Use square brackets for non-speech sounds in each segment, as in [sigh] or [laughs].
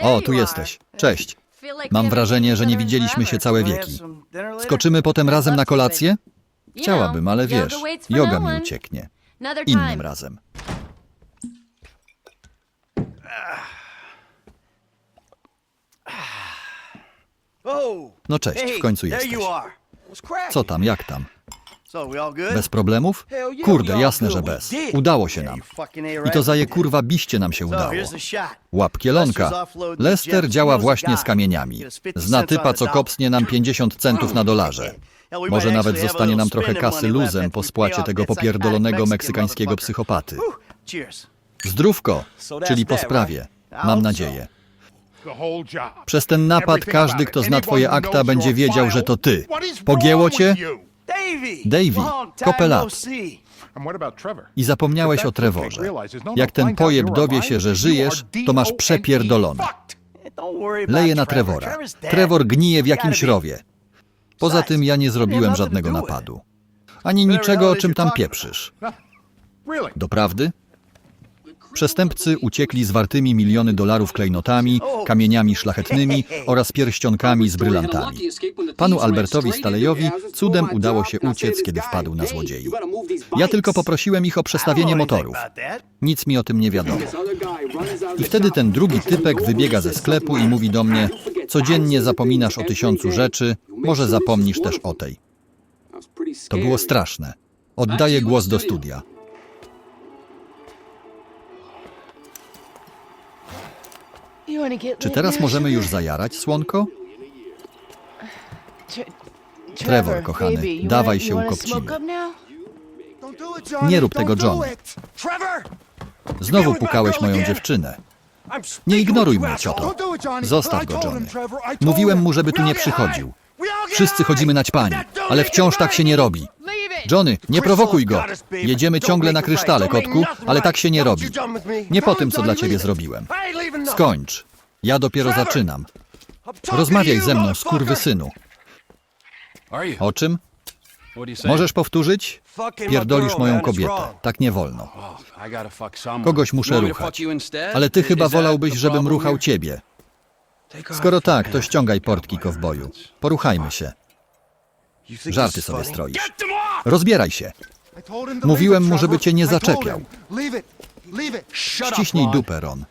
O, tu jesteś. Cześć. [laughs] Mam wrażenie, że nie widzieliśmy się całe wieki. Skoczymy potem razem na kolację? Chciałabym, ale wiesz, yoga mi ucieknie. Innym razem. No cześć, w końcu jesteś. Co tam, jak tam? Bez problemów? Kurde, jasne, że bez. Udało się nam. I to zaje kurwa biście nam się udało. Łap kielonka. Lester działa właśnie z kamieniami. Zna typa, co kopsnie nam 50 centów na dolarze. Może nawet zostanie nam trochę kasy luzem po spłacie tego popierdolonego meksykańskiego psychopaty. Zdrówko, czyli po sprawie. Mam nadzieję. Przez ten napad każdy, kto zna twoje akta, będzie wiedział, że to ty. Pogięło cię? Davey, kopę lat. I zapomniałeś o Trevorze. Jak ten pojeb dowie się, że żyjesz, to masz przepierdolone. Leje na Trevora. Trevor gnije w jakimś rowie. Poza tym ja nie zrobiłem żadnego napadu. Ani niczego, o czym tam pieprzysz. Doprawdy? Przestępcy uciekli z wartymi miliony dolarów klejnotami, kamieniami szlachetnymi oraz pierścionkami z brylantami. Panu Albertowi Stalejowi cudem udało się uciec, kiedy wpadł na złodziei. Ja tylko poprosiłem ich o przestawienie motorów. Nic mi o tym nie wiadomo. I wtedy ten drugi typek wybiega ze sklepu i mówi do mnie: Codziennie zapominasz o tysiącu rzeczy, może zapomnisz też o tej. To było straszne. Oddaję głos do studia. Czy teraz możemy już zajarać, słonko? Trevor, kochany, dawaj się ukopcimy. Nie rób tego, John. Znowu pukałeś moją dziewczynę. Nie ignoruj mnie, cioto. Zostaw go, Johnny. Mówiłem mu, żeby tu nie przychodził. Wszyscy chodzimy na ćpani, ale wciąż tak się nie robi. Johnny, nie prowokuj go. Jedziemy ciągle na krysztale, kotku, ale tak się nie robi. Nie po tym, co dla ciebie zrobiłem. Skończ. Ja dopiero zaczynam. Rozmawiaj ze mną, skurwysynu. O czym? Możesz powtórzyć? Pierdolisz moją kobietę. Tak nie wolno. Kogoś muszę ruchać. Ale ty chyba wolałbyś, żebym ruchał ciebie. Skoro tak, to ściągaj portki, kowboju. Poruchajmy się. Żarty sobie stroisz. Rozbieraj się. Mówiłem mu, żeby cię nie zaczepiał. Ściśnij dupę, Ron.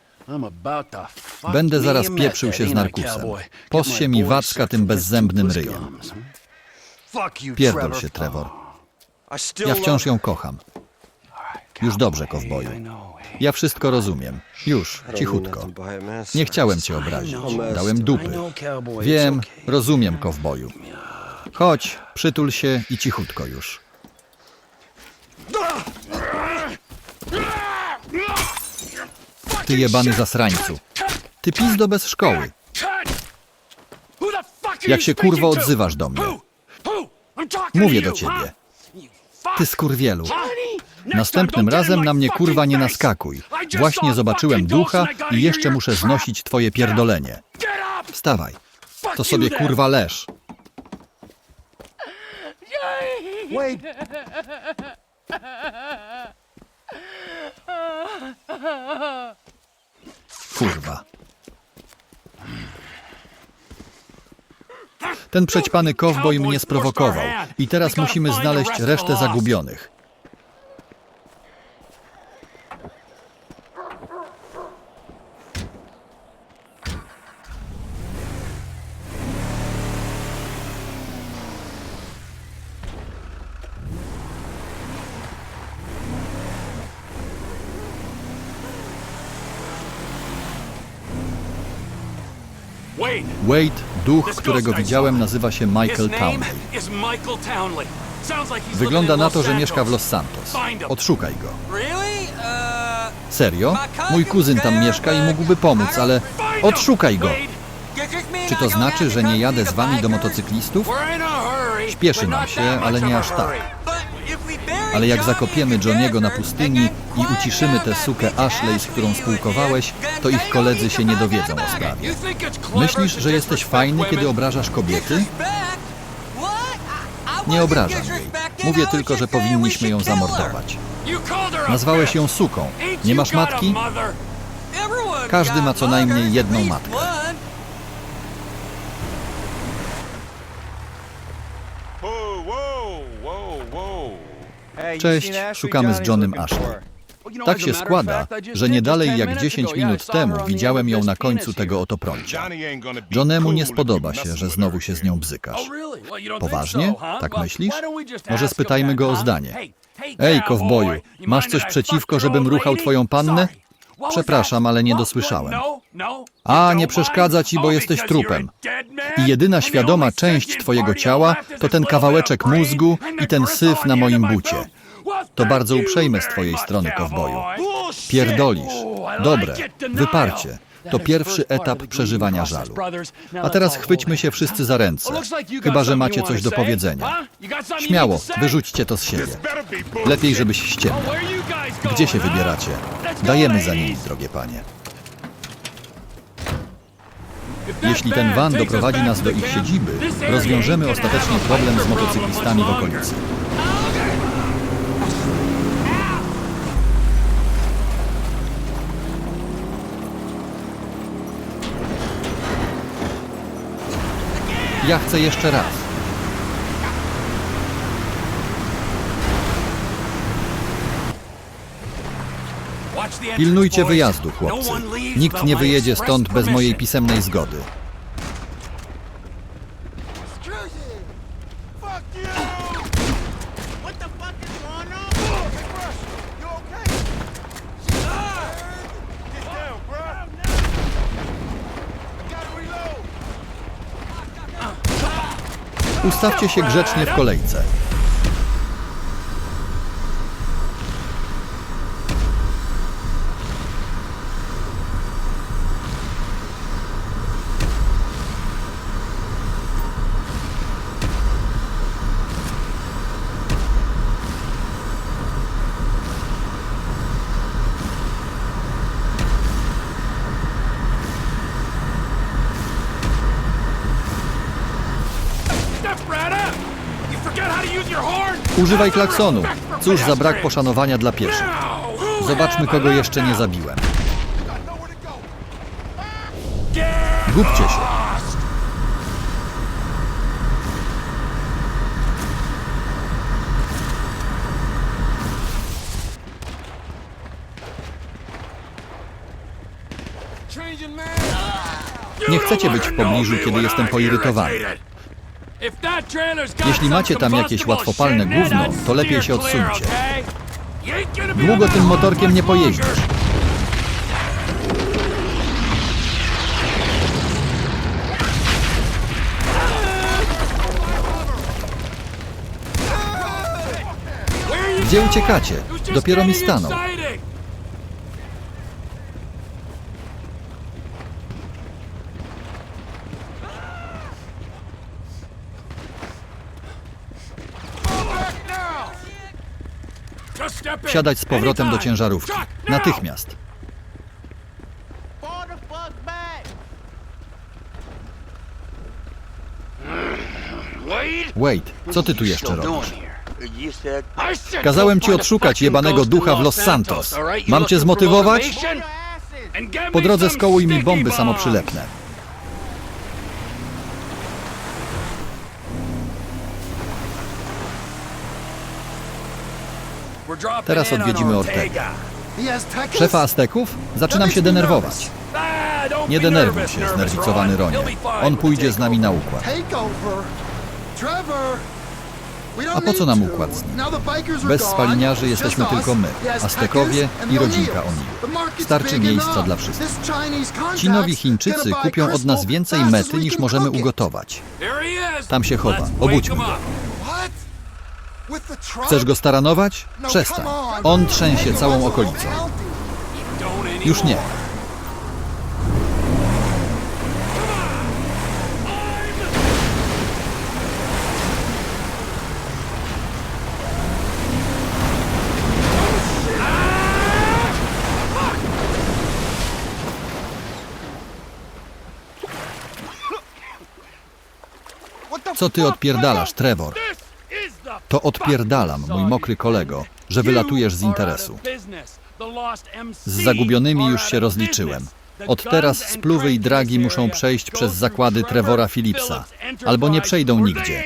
Będę zaraz pieprzył się z narkusem. Possie mi wacka tym bezzębnym ryjem. Pierdol się, Trevor. Ja wciąż ją kocham. Już dobrze, kowboju. Ja wszystko rozumiem. Już, cichutko. Nie chciałem cię obrazić. Dałem dupy. Wiem, rozumiem, kowboju. Chodź, przytul się i cichutko już. Ty jebany zasrańcu. Ty pizdo bez szkoły. Jak się kurwa odzywasz do mnie? Mówię do ciebie. Ty skurwielu. Następnym razem na mnie kurwa nie naskakuj. Właśnie zobaczyłem ducha i jeszcze muszę znosić twoje pierdolenie. Wstawaj. To sobie kurwa leż. Kurwa. Ten przećpany kowboj mnie sprowokował i teraz musimy znaleźć resztę zagubionych. Wade, duch, którego widziałem, nazywa się Michael Townley. Wygląda na to, że mieszka w Los Santos. Odszukaj go. Serio? Mój kuzyn tam mieszka i mógłby pomóc, ale odszukaj go. Czy to znaczy, że nie jadę z wami do motocyklistów? Śpieszy nam się, ale nie aż tak. Ale jak zakopiemy Johniego na pustyni i uciszymy tę sukę Ashley, z którą spółkowałeś, to ich koledzy się nie dowiedzą o sprawie. Myślisz, że jesteś fajny, kiedy obrażasz kobiety? Nie obrażam jej. Mówię tylko, że powinniśmy ją zamordować. Nazwałeś ją suką. Nie masz matki? Każdy ma co najmniej jedną matkę. Cześć, szukamy z Johnem Ashley. Tak się składa, że nie dalej jak 10 minut temu widziałem ją na końcu tego oto prącia. Johnemu nie spodoba się, że znowu się z nią bzykasz. Poważnie? Poważnie? Tak myślisz? Może Może spytajmy go o zdanie. Ej, kowboju, masz coś przeciwko, żebym ruchał twoją pannę? Przepraszam, ale nie dosłyszałem. A, nie przeszkadza ci, bo jesteś trupem. I jedyna świadoma część twojego ciała to ten kawałeczek mózgu i ten syf na moim bucie. To bardzo uprzejme z twojej strony, kowboju. Pierdolisz. Dobre. Wyparcie. To pierwszy etap przeżywania żalu. A teraz chwyćmy się wszyscy za ręce. Chyba, że macie coś do powiedzenia. Śmiało, wyrzućcie to z siebie. Lepiej, żebyś ściemniał. Gdzie się wybieracie? Dajemy za nimi, drogie panie. Jeśli ten van doprowadzi nas do ich siedziby, rozwiążemy ostatecznie problem z motocyklistami w okolicy. Ja chcę jeszcze raz. Pilnujcie wyjazdu, chłopcy. Nikt nie wyjedzie stąd bez mojej pisemnej zgody. Ustawcie się grzecznie w kolejce. Używaj klaksonu. Cóż za brak poszanowania dla pieszych. Zobaczmy, kogo jeszcze nie zabiłem. Gubcie się. Nie chcecie być w pobliżu, kiedy jestem poirytowany. Jeśli macie tam jakieś łatwopalne gówno, to lepiej się odsuńcie. Długo tym motorkiem nie pojeździsz. Gdzie uciekacie? Dopiero mi stanął. Wsiadać z powrotem do ciężarówki. Natychmiast. Wait, co ty tu jeszcze robisz? Kazałem ci odszukać jebanego ducha w Los Santos. Mam cię zmotywować? Po drodze skołuj mi bomby samoprzylepne. Teraz odwiedzimy Ortega. Szefa Azteków? Zaczynam się denerwować. Nie denerwuj się, znerwicowany Ronie. On pójdzie z nami na układ. A po co nam układ z nim? Bez spaliniarzy jesteśmy tylko my, Aztekowie i rodzinka Oni. Starczy miejsca dla wszystkich. Ci nowi Chińczycy kupią od nas więcej mety niż możemy ugotować. Tam się chowa. Obudźmy go. Chcesz go staranować? Przestań. On trzęsie całą okolicą. Już nie. Co ty odpierdalasz, Trevor? To odpierdalam, mój mokry kolego, że wylatujesz z interesu. Z zagubionymi już się rozliczyłem. Od teraz spluwy i dragi muszą przejść przez zakłady Trevora Phillipsa, albo nie przejdą nigdzie.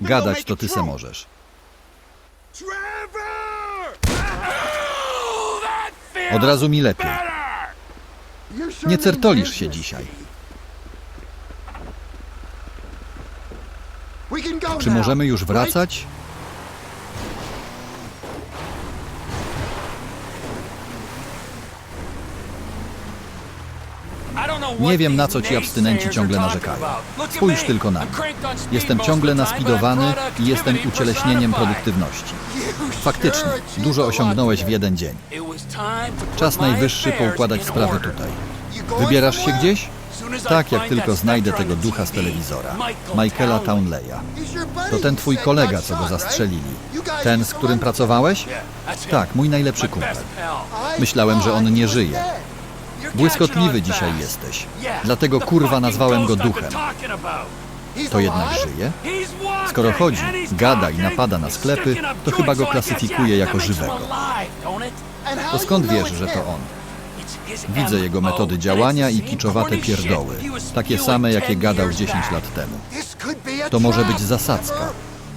Gadać to ty se możesz. Od razu mi lepiej. Nie certolisz się dzisiaj. Czy możemy już wracać? Nie wiem, na co ci abstynenci ciągle narzekają. Spójrz tylko na mnie. Jestem ciągle naspidowany i jestem ucieleśnieniem produktywności. Faktycznie, dużo osiągnąłeś w jeden dzień. Czas najwyższy poukładać sprawy tutaj. Wybierasz się gdzieś? Tak, jak tylko znajdę tego ducha z telewizora, Michaela Townleya. To ten twój kolega, co go zastrzelili. Ten, z którym pracowałeś? Tak, mój najlepszy kumpel. Myślałem, że on nie żyje. Błyskotliwy dzisiaj jesteś. Dlatego kurwa nazwałem go duchem. To jednak żyje? Skoro chodzi, gada i napada na sklepy, to chyba go klasyfikuje jako żywego. To skąd wiesz, że to on? Widzę jego metody działania i kiczowate pierdoły. Takie same, jakie gadał 10 lat temu. To może być zasadzka.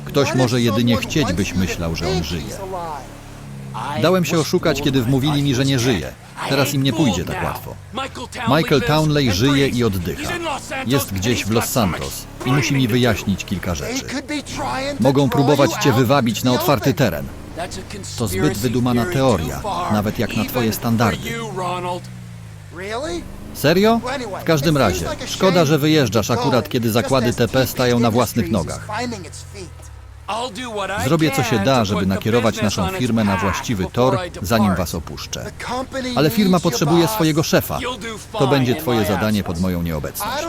Ktoś może jedynie chcieć, byś myślał, że on żyje. Dałem się oszukać, kiedy wmówili mi, że nie żyje. Teraz im nie pójdzie tak łatwo. Michael Townley żyje i oddycha. Jest gdzieś w Los Santos i musi mi wyjaśnić kilka rzeczy. Mogą próbować cię wywabić na otwarty teren. To zbyt wydumana teoria, nawet jak na twoje standardy. Really? Serio? W każdym razie, szkoda, że wyjeżdżasz akurat, kiedy zakłady TP stają na własnych nogach. Zrobię co się da, żeby nakierować naszą firmę na właściwy tor, zanim was opuszczę. Ale firma potrzebuje swojego szefa. To będzie twoje zadanie pod moją nieobecność.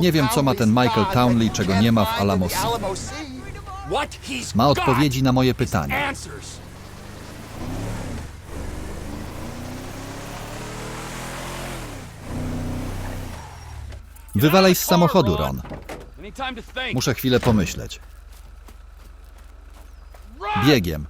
Nie wiem, co ma ten Michael Townley, czego nie ma w Alamo. Sea. Ma odpowiedzi na moje pytania. Wywalaj z samochodu, Ron. Muszę chwilę pomyśleć. Biegiem.